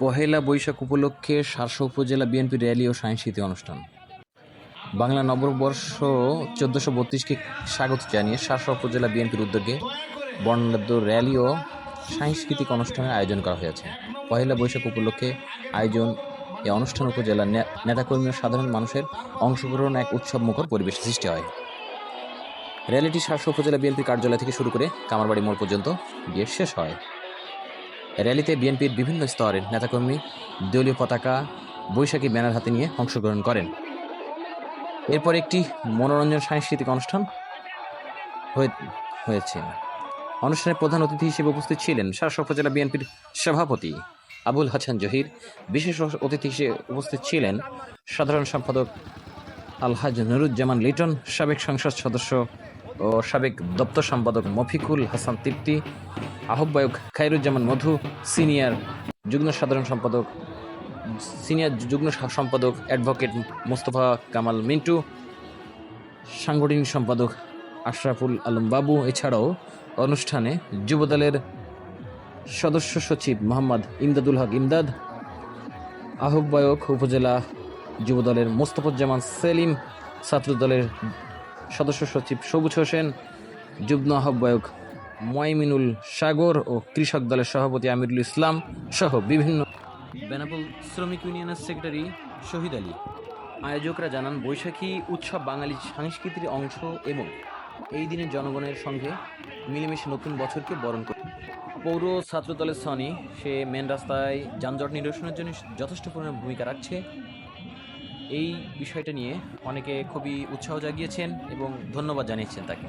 পহেলা বৈশাখ উপলক্ষে শার্শা উপজেলা BNP rally ও সাংস্কৃতিক অনুষ্ঠান। বাংলা নববর্ষ চোদ্দোশো বত্রিশকে স্বাগত জানিয়ে শার্শা উপজেলা বিএনপির উদ্যোগে বর্ণাঢ্য র্যালি ও সাংস্কৃতিক অনুষ্ঠানের আয়োজন করা হয়েছে। পহেলা বৈশাখ উপলক্ষে আয়োজন এই অনুষ্ঠান উপজেলার নেতাকর্মী ও সাধারণ মানুষের অংশগ্রহণ এক উৎসব মুখর পরিবেশ সৃষ্টি হয়। র্যালিটি শার্শা উপজেলা বিএনপি কার্যালয় থেকে শুরু করে কামারবাড়ি মোড় পর্যন্ত গিয়ে শেষ হয়। র্যালিতে বিএনপির বিভিন্ন স্তরের নেতাকর্মী, দলীয় পতাকা, বৈশাখী ব্যানার হাতে নিয়ে অংশগ্রহণ করেন। এরপর একটি মনোরঞ্জন সাংস্কৃতিক অনুষ্ঠান হয়ে- হয়েছে। অনুষ্ঠানে প্রধান অতিথি হিসেবে উপস্থিত ছিলেন শাসক উপজেলা বিএনপির সভাপতি আবুল হাসান জহির। বিশেষ অতিথি হিসেবে উপস্থিত ছিলেন সাধারণ সম্পাদক আলহাজ নুরুজ্জামান লিটন, সাবেক সংসদ সদস্য ও সাবেক দপ্তর সম্পাদক মফিকুল হাসান তৃপ্তি আহ্বায়ক খায়রুজ্জামান মধু, সিনিয়র যুগ্ম সাধারণ সম্পাদক, সিনিয়র যুগ্ম সম্পাদক অ্যাডভোকেট মোস্তফা কামাল মিন্টু, সাংগঠনিক সম্পাদক আশরাফুল আলম বাবু। এছাড়াও অনুষ্ঠানে যুবদলের সদস্য সচিব মোহাম্মদ ইমদাদুল হক ইমদাদ, আহ্বায়ক উপজেলা যুবদলের মোস্তফুজ্জামান সেলিম, ছাত্রদলের সদস্য সচিব সবুজ হোসেন, যুগ্ম আহ্বায়ক ময়মিনুল সাগর ও কৃষক দলের সভাপতি আমিরুল ইসলাম সহ বিভিন্ন বেনাপোল শ্রমিক ইউনিয়নের সেক্রেটারি শহীদ আলী। আয়োজকরা জানান, বৈশাখী উৎসব বাঙালি সংস্কৃতির অংশ এবং এই দিনে জনগণের সঙ্গে মিলেমিশে নতুন বছরকে বরণ করে। পৌর ছাত্র দলের সনি, সে মেন রাস্তায় যানজট নিরসনের জন্য যথেষ্ট পরিমাণে ভূমিকা রাখছে। এই বিষয়টা নিয়ে অনেকে খুবই উৎসাহ জাগিয়েছেন এবং ধন্যবাদ জানিয়েছেন তাকে।